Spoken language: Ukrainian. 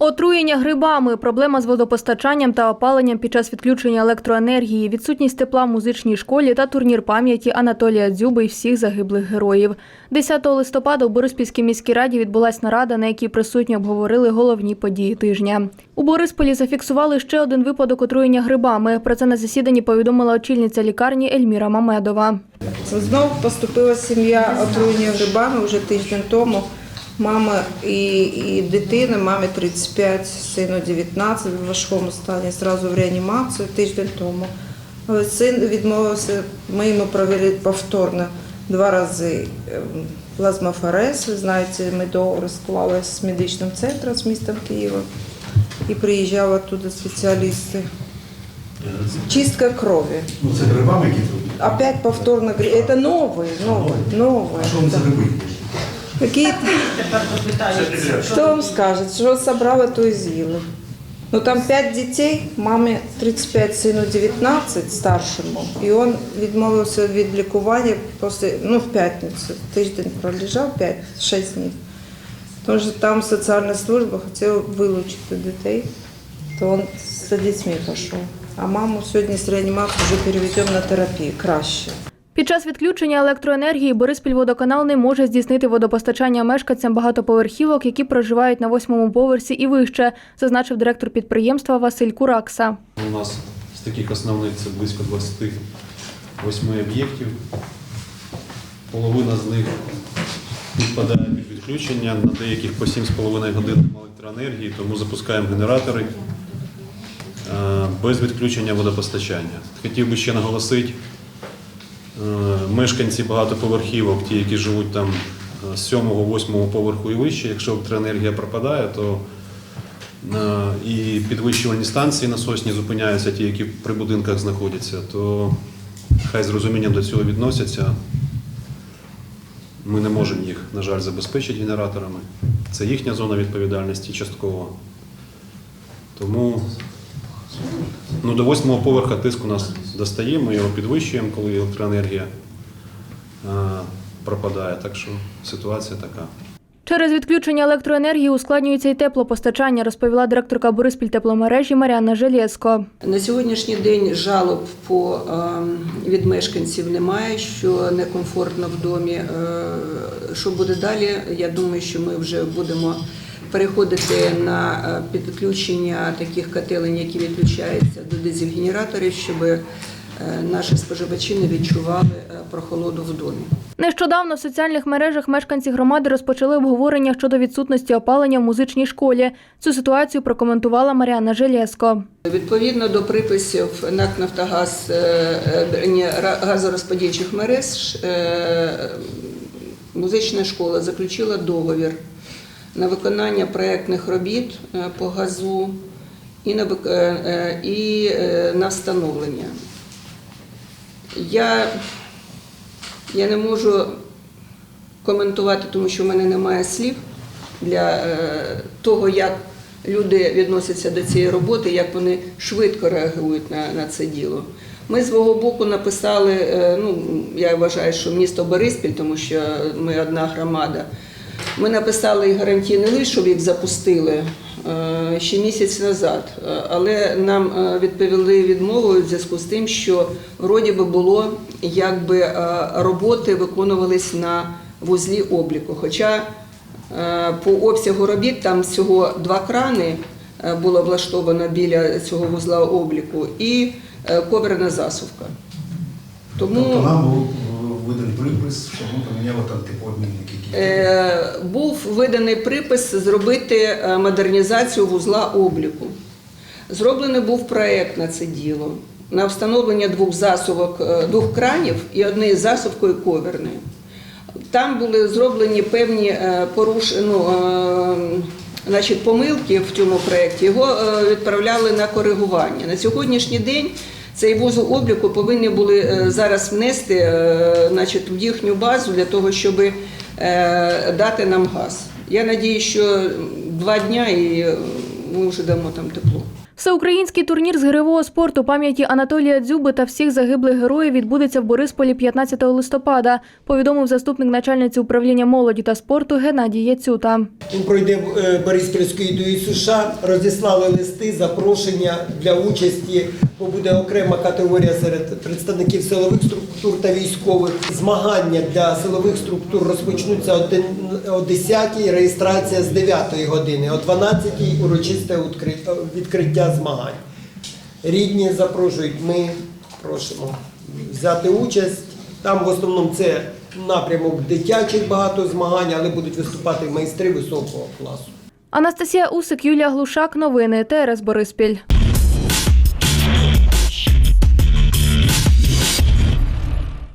Отруєння грибами, проблема з водопостачанням та опаленням під час відключення електроенергії, відсутність тепла в музичній школі та турнір пам'яті Анатолія Дзюби і всіх загиблих героїв. 10 листопада у Бориспільській міській раді відбулась нарада, на якій присутні обговорили головні події тижня. У Борисполі зафіксували ще один випадок отруєння грибами. Про це на засіданні повідомила очільниця лікарні Ельміра Мамедова. Знов поступила сім'я отруєння грибами вже тиждень тому. Мама і, і дитина, мамі 35, сину 19, в важкому стані, зразу в реанімацію тиждень тому. Але Син відмовився, ми йому провели повторно два рази ем, плазмофорез. Ви знаєте, ми договор склали з медичним центром з містом Києва і приїжджали оттуда спеціалісти. Чистка крові. Ну, це грибами які тут. Опять повторно говорю, это новые, новые, новые. А що вони за гриби? Какие-то... Что вам скажет? Что собрала, то и з'їли. Ну там пять детей, мамі 35, сину 19 старшому, і він відмовився від лікування після, ну, в п'ятницю. Тиждень пролежав 5-6 днів. Тому що там соціальна служба хотіла вилучити дітей, то він за дітьми пішов. А маму сьогодні з реанімації вже переведемо на терапію, краще. Під час відключення електроенергії Бориспільводоканал не може здійснити водопостачання мешканцям багатоповерхівок, які проживають на восьмому поверсі і вище, зазначив директор підприємства Василь Куракса. У нас з таких основних це близько 28 об'єктів. Половина з них підпадає під відключення, на деяких по 7,5 годин електроенергії, тому запускаємо генератори е, без відключення водопостачання. Хотів би ще наголосити, мешканці багатоповерхівок, ті, які живуть там е, з 7-8 поверху і вище, якщо електроенергія пропадає, то Е, і підвищувальні станції насосні зупиняються, ті, які при будинках знаходяться, то хай з розумінням до цього відносяться. Ми не можемо їх, на жаль, забезпечити генераторами. Це їхня зона відповідальності частково. Тому ну, до восьмого поверха тиск у нас достає, ми його підвищуємо, коли електроенергія е, пропадає. Так що ситуація така. Через відключення електроенергії ускладнюється і теплопостачання, розповіла директорка Бориспіль тепломережі Маріанна Желєско. На сьогоднішній день жалоб по ем, від мешканців немає, що некомфортно в домі. Е, Що буде далі? Я думаю, що ми вже будемо переходити на е, підключення таких котелень, які відключаються до дизель-генераторів, щоб е, наші споживачі не відчували е, прохолоду в домі. Нещодавно в соціальних мережах мешканці громади розпочали обговорення щодо відсутності опалення в музичній школі. Цю ситуацію прокоментувала Маріанна Желєско. Відповідно до приписів НАК «Нафтогаз» газорозподільчих мереж, музична школа заключила договір на виконання проєктних робіт е, по газу і на, е, е, і на встановлення. Я, я не можу коментувати, тому що в мене немає слів для того, як люди відносяться до цієї роботи, як вони швидко реагують на, на це діло. Ми з свого боку написали, ну я вважаю, що місто Бориспіль, тому що ми одна громада. Ми написали гарантійний лист, щоб їх запустили е, ще місяць назад, Е, але нам е, відповіли відмовою в зв'язку з тим, що вроді би було якби роботи виконувались на вузлі обліку. Хоча по обсягу робіт там всього два крани було облаштовано біля цього вузла обліку і коверна засувка. Тому Тобто нам виданий припис, що ми поміняли там теплообмінники. які- Е, був виданий припис зробити е, модернізацію вузла обліку. Зроблений був проєкт на це діло на встановлення двох засувок, е, двох кранів і однієї засувкою коверної. Там були зроблені певні поруш... ну, значить, помилки в цьому проєкті. Його відправляли на коригування. На сьогоднішній день цей вузол обліку повинні були е, зараз внести е, значить, в їхню базу для того, щоб е, дати нам газ. Я надію, що два дня і ми вже дамо там тепло. Всеукраїнський турнір з гиревого спорту пам'яті Анатолія Дзюби та всіх загиблих героїв відбудеться в Борисполі 15 листопада, повідомив заступник начальниці управління молоді та спорту Геннадій Яцюта. Він пройде е, Бориспільської до США, розіслали листи, запрошення для участі, бо буде окрема категорія серед представників силових структур та військових. Змагання для силових структур розпочнуться о 10-й, реєстрація з 9-ї години, о 12-й урочисте відкриття змагань. Рідні запрошують, ми просимо взяти участь. Там в основному це напрямок дитячих багато змагань, але будуть виступати майстри високого класу. Анастасія Усик, Юлія Глушак. Новини ТРС Бориспіль.